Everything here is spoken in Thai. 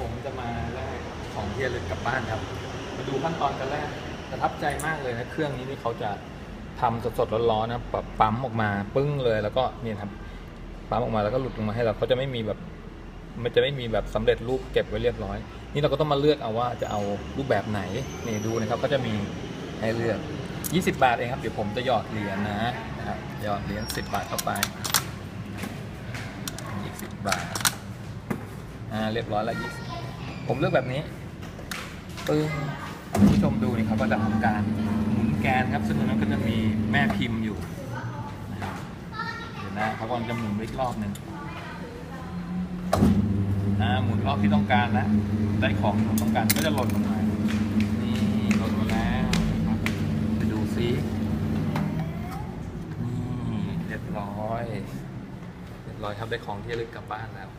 ผมจะมาแลกของเที่ระลึกกลับบ้านครับ มาดูขั้นตอนการแรกประทับใจมากเลยนะเครื่องนี้นี่เขาจะทำสดๆร้อนๆนะแบบปั๊มออกมาปึ้งเลยแล้วก็เนี่ยครับปั๊มออกมาแล้วก็หลุดลงมาให้เราเขาจะไม่มีแบบ มันจะไม่มีแบบสำเร็จรูปเก็บไว้เรียบร้อย นี่เราก็ต้องมาเลือกเอาว่าจะเอารูปแบบไหนนี่ดูนะครับก็จะมีให้เลือก 20 บาทเองครับเดี๋ยวผมจะหยอดเหรียญนะนะครับหยอดเหรียญ10 บาทเข้าไป20บาทอ่าเรียบร้อยแล้ว20 ผมเลือกแบบนี้ปึ้งผู้ชมดูนี่เขาก็จะทำการหมุนแกนครับ ซึ่งตรงนั้นก็จะมีแม่พิมพ์อยู่นะครับเดี๋ยวนะเขากำลังจะหมุนอีกรอบหนึ่งอ่าหมุนรอบที่ต้องการแล้วได้ของที่ผมต้องการก็จะหล่นลงมานี่หล่นมาแล้วนะครับไปดูซินี่เรียบร้อยเรียบร้อยครับได้ของที่ระลึกกลับบ้านแล้ว